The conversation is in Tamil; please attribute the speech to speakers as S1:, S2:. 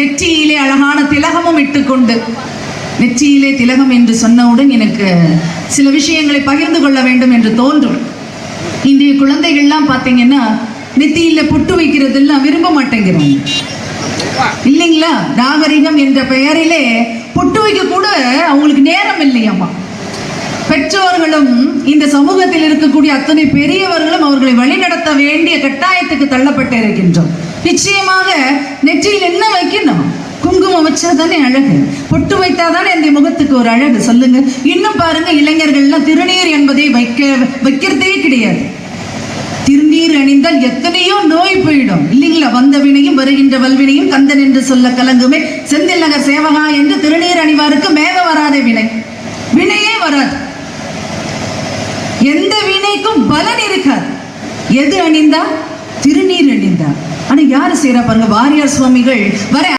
S1: நெற்றியிலே அழகான திலகமும் இட்டுக்கொண்டு நெற்றியிலே திலகம் என்று சொன்னவுடன் எனக்கு சில விஷயங்களை பகிர்ந்து கொள்ள வேண்டும் என்று தோன்றும். இன்றைய குழந்தைகள்லாம் பார்த்தீங்கன்னா நெத்தியில பொட்டு வைக்கிறதெல்லாம் விரும்ப மாட்டேங்கிறாங்க இல்லைங்களா? நாகரிகம் என்ற பெயரிலே பொட்டு வைக்க கூட அவங்களுக்கு நேரம் இல்லையம்மா. பெற்றோர்களும் இந்த சமூகத்தில் இருக்கக்கூடிய அத்தனை பெரியவர்களும் அவர்களை வழி வழிநடத்த வேண்டிய கட்டாயத்துக்கு தள்ளப்பட்டு இருக்கின்றோம் நிச்சயமாக நெற்றியில் என்ன வைக்கணும்? குங்குமம் வச்சா தானே அழகு. பொட்டு வைத்தா தானே இந்த முகத்துக்கு ஒரு அழகு? சொல்லுங்க. இன்னும் பாருங்க இளைஞர்கள்லாம் திருநீர் என்பதை வைக்க வைக்கிறதே கிடையாது. திருநீர் அணிந்தால் எத்தனையோ நோய் போயிடும். இல்லைங்களா? வந்த வினையும் வருகின்ற வல்வினையும் கந்தன் என்று சொல்ல கலங்குமே. செந்தில் நகர் சேவகா என்று திருநீர் அணிவாருக்கு மேக வராத வினை. வினையே வராது. எந்த வினைக்கும் பலன் இருக்காது. எது அணிந்தா திருநீர் அணிந்தா ஆனா யாரு செய்யறா பாருங்க வாரியார் சுவாமிகள் வர